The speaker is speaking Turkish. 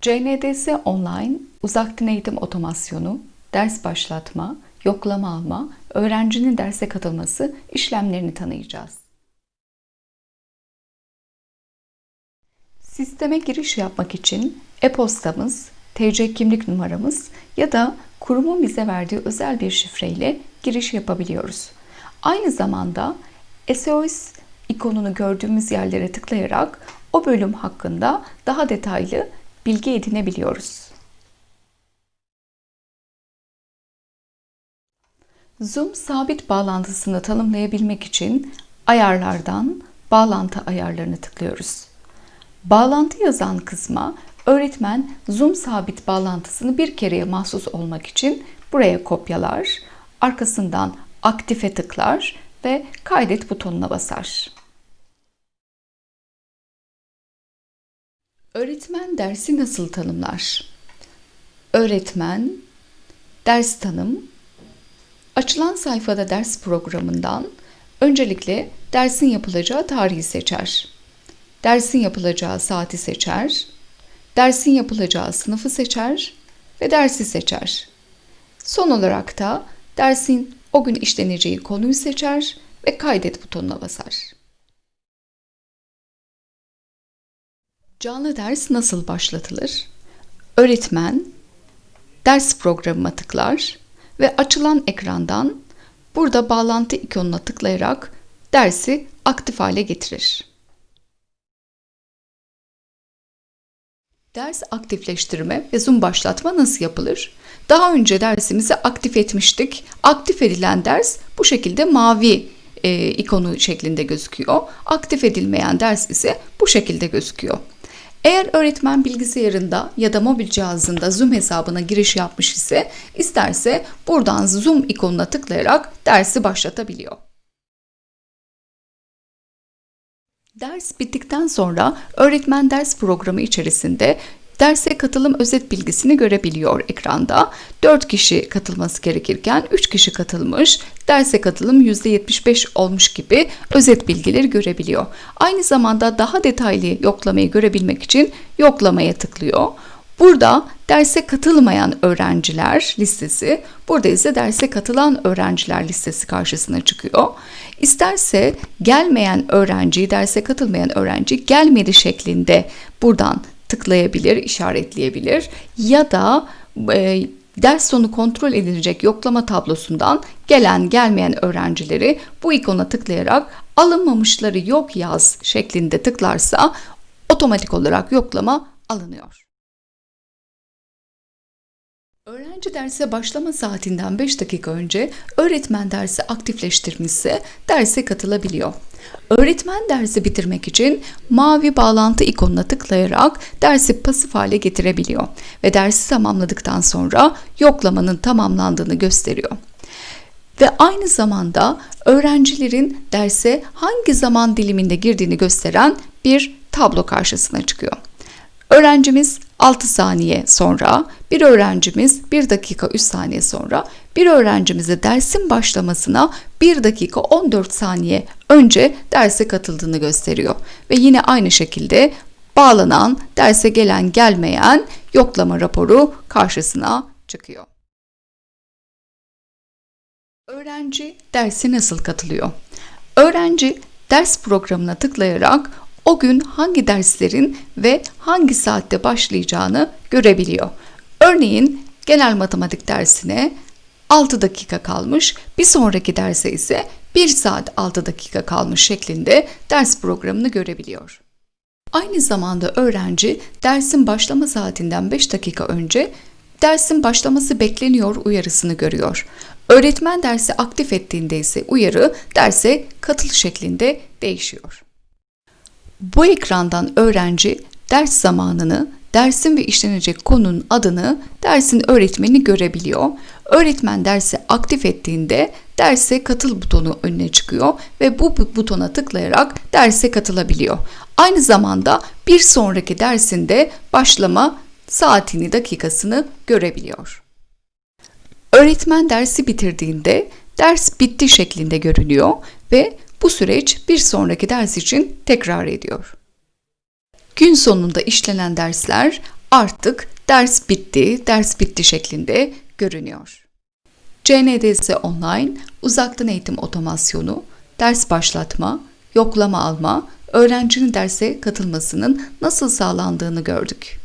CNDS Online, uzaktan eğitim otomasyonu, ders başlatma, yoklama alma, öğrencinin derse katılması işlemlerini tanıyacağız. Sisteme giriş yapmak için e-postamız, TC kimlik numaramız ya da kurumun bize verdiği özel bir şifreyle giriş yapabiliyoruz. Aynı zamanda SOS ikonunu gördüğümüz yerlere tıklayarak o bölüm hakkında daha detaylı bilgi edinebiliyoruz. Zoom sabit bağlantısını tanımlayabilmek için ayarlardan bağlantı ayarlarını tıklıyoruz. Bağlantı yazan kısma öğretmen Zoom sabit bağlantısını bir kereye mahsus olmak için buraya kopyalar, arkasından aktife tıklar ve kaydet butonuna basar. Öğretmen dersi nasıl tanımlar? Öğretmen ders tanım açılan sayfada ders programından öncelikle dersin yapılacağı tarihi seçer. Dersin yapılacağı saati seçer. Dersin yapılacağı sınıfı seçer ve dersi seçer. Son olarak da dersin o gün işleneceği konuyu seçer ve kaydet butonuna basar. Canlı ders nasıl başlatılır? Öğretmen ders programıma tıklar ve açılan ekrandan burada bağlantı ikonuna tıklayarak dersi aktif hale getirir. Ders aktifleştirme ve Zoom başlatma nasıl yapılır? Daha önce dersimizi aktif etmiştik. Aktif edilen ders bu şekilde mavi e, ikonu şeklinde gözüküyor. Aktif edilmeyen ders ise bu şekilde gözüküyor. Eğer öğretmen bilgisayarında ya da mobil cihazında Zoom hesabına giriş yapmış ise isterse buradan Zoom ikonuna tıklayarak dersi başlatabiliyor. Ders bittikten sonra öğretmen ders programı içerisinde derse katılım özet bilgisini görebiliyor ekranda. 4 kişi katılması gerekirken 3 kişi katılmış, derse katılım %75 olmuş gibi özet bilgileri görebiliyor. Aynı zamanda daha detaylı yoklamayı görebilmek için yoklamaya tıklıyor. Burada derse katılmayan öğrenciler listesi, burada ise derse katılan öğrenciler listesi karşısına çıkıyor. İsterse gelmeyen öğrenciyi, derse katılmayan öğrenci gelmedi şeklinde buradan tıklayabilir, işaretleyebilir ya da e, ders sonu kontrol edilecek yoklama tablosundan gelen gelmeyen öğrencileri bu ikona tıklayarak alınmamışları yok yaz şeklinde tıklarsa otomatik olarak yoklama alınıyor. Öğrenci derse başlama saatinden 5 dakika önce öğretmen dersi aktifleştirmişse derse katılabiliyor. Öğretmen dersi bitirmek için mavi bağlantı ikonuna tıklayarak dersi pasif hale getirebiliyor ve dersi tamamladıktan sonra yoklamanın tamamlandığını gösteriyor. Ve aynı zamanda öğrencilerin derse hangi zaman diliminde girdiğini gösteren bir tablo karşısına çıkıyor. Öğrencimiz 6 saniye sonra, bir öğrencimiz 1 dakika 3 saniye sonra, bir öğrencimize dersin başlamasına 1 dakika 14 saniye önce derse katıldığını gösteriyor. Ve yine aynı şekilde bağlanan, derse gelen gelmeyen yoklama raporu karşısına çıkıyor. Öğrenci derse nasıl katılıyor? Öğrenci ders programına tıklayarak o gün hangi derslerin ve hangi saatte başlayacağını görebiliyor. Örneğin genel matematik dersine 6 dakika kalmış, bir sonraki derse ise 1 saat 6 dakika kalmış şeklinde ders programını görebiliyor. Aynı zamanda öğrenci dersin başlama saatinden 5 dakika önce dersin başlaması bekleniyor uyarısını görüyor. Öğretmen dersi aktif ettiğinde ise uyarı derse katıl şeklinde değişiyor. Bu ekrandan öğrenci ders zamanını, dersin ve işlenecek konunun adını, dersin öğretmeni görebiliyor. Öğretmen dersi aktif ettiğinde derse katıl butonu önüne çıkıyor ve bu butona tıklayarak derse katılabiliyor. Aynı zamanda bir sonraki dersinde başlama saatini, dakikasını görebiliyor. Öğretmen dersi bitirdiğinde ders bitti şeklinde görünüyor ve bu süreç bir sonraki ders için tekrar ediyor. Gün sonunda işlenen dersler artık ders bitti, ders bitti şeklinde görünüyor. CNDS Online, uzaktan eğitim otomasyonu, ders başlatma, yoklama alma, öğrencinin derse katılmasının nasıl sağlandığını gördük.